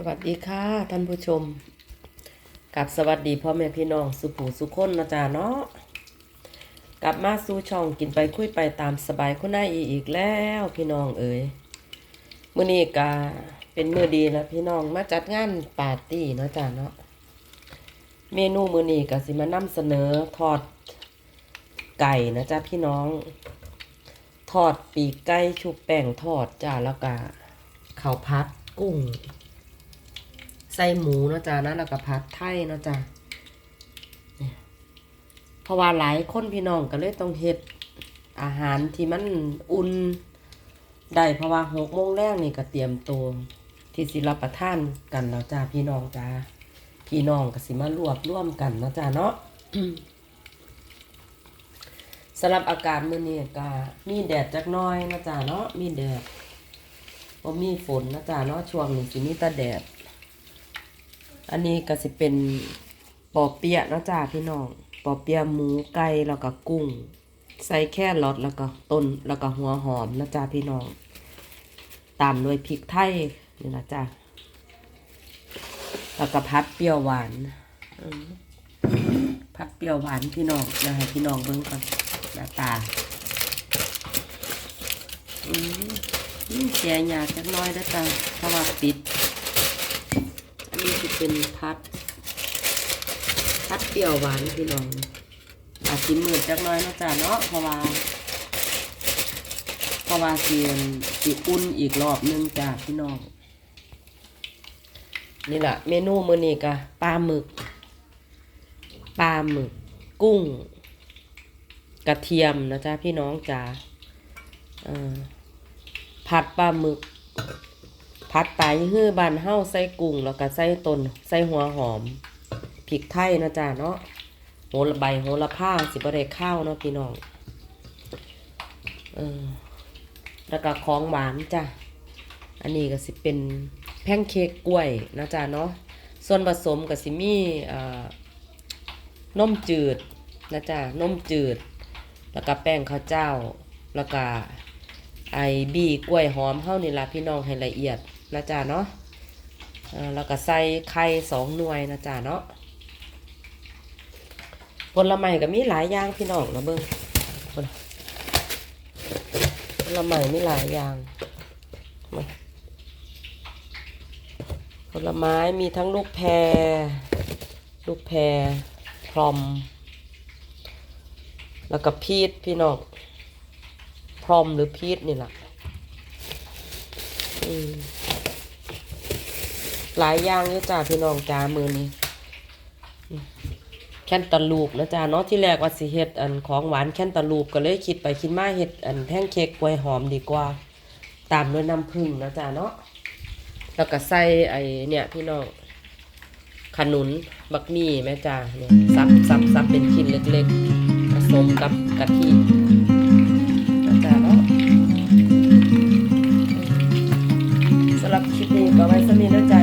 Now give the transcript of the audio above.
สวัสดีค่ะท่านผู้ชม กับสวัสดีพ่อแม่พี่น้องสุผูสุคนนะจ๊ะเนาะกลับมาสู่ช่องกินไปคุยไปตามสบายคุณนายอีกแล้วพี่น้องเอ๋ยมื้อนี้กาเป็นมื้อดีแล้วพี่น้องมาจัดงานปาร์ตี้เนาะจ๊ะเนาะเมนูมื้อนี้ก็สิมานำเสนอทอดไก่นะจ๊ะพี่น้อง ทอดปีกไก่ชุบแป้งทอดจ้าแล้วก็ข้าวพัดกุ้ง ใส่หมูเนาะจ๊ะนะแล้วก็ผัดไทยเนาะจ๊ะเนี่ยเพราะว่าหลายคนพี่น้องก็เลยต้องเฮ็ดอาหารที่มันอุ่นได้เพราะว่าหกโมงแรกนี่ก็เตรียมตัวที่สิรับประทานกันแล้วจ้าพี่น้องจ้าพี่น้องก็สิมารวบร่วมกันเนาะจ้าเนาะสำหรับอากาศมื้อนี้ก็มีแดดจักน้อยนะจ๊ะเนาะมีแดดบ่มีฝนนะจ๊ะเนาะช่วงนี้สิมีแต่แดด อันนี้ก็สิเป็นปอเปี๊ยะเนาะจ้าพี่น้อง ปอเปี๊ยะหมูไก่แล้วก็กุ้ง ใส่แค่รสแล้วก็ต้นแล้วก็หัวหอมนะจ้าพี่น้อง ตามด้วยพริกไทยนี่นะจ้าแล้วก็พัดเปรี้ยวหวานพัดเปรี้ยวหวานพี่น้องเดี๋ยวให้พี่น้องเบิ่งก่อนหน้าตาอืมอืมแกงยากจักน้อยนะจ้าเพราะว่าปิด จะเป็นพัด พัดเปรี้ยวหวานพี่น้องอาจสิมืดจักน้อยนะจ้ะเนาะเพราะว่าเพราะว่าเสียนสิอุ่นอีกรอบหนึงจ้ะพี่น้องนี่แหละเมนูมื้อนี้ก็ปลาหมึกปลาหมึก กุ้ง กระเทียมนะจ๊ะพี่น้องจ้ะผัดปลาหมึก ผัดไตฮื้อบานเฮ้าใส่กุ้งแล้วก็ใส่ต้นใส่หัวหอมพริกไทยนะจ๊ะเนาะโหระใบโหระพาสิบะได้ข้าวเนาะพี่น้องเออแล้วก็ของหวานจ้ะอันนี้ก็สิเป็นแพนเค้กกล้วยนะจ๊ะเนาะส่วนผสมก็สิมีนมจืดนะจ๊ะนมจืด แล้วก็แป้งข้าวเจ้า แล้วก็ไอบีกล้วยหอมเฮานี่ละพี่น้องให้ละเอียด นะจ๊ะเนาะอ่าแล้วก็ใส่ไข่สองหน่วยนะจ๊ะเนาะผลไม้ก็มีหลายอย่างพี่น้องนะเบิ่งผลไม้มีหลายอย่างผลไม้มีทั้งลูกแพร ลูกแพรพรอม แล้วก็พีชพี่น้องพรอมหรือพีชนี่แหละอืม หลายอย่างอยู่จ้าพี่น้องจ้ามือนี้แคนตาลูปนะจ้าเนาะที่แรกว่าสิเฮ็ดอันของหวานแคนตาลูปก็เลยคิดไปคิดมาเฮ็ดอันแท่งเค้กกล้วยหอมดีกว่า ตามด้วยน้ำผึ้งนะจ้าเนาะแล้วก็ใส่ไอเนี่ยพี่น้องขนุนบักมี่แม่จ้าเนี่ยซับซับซับเป็นชิ้นเล็กๆผสมกับกะทินะจ้าเนาะสำหรับคลิปนี้ก็ไว้สมีนะจ้า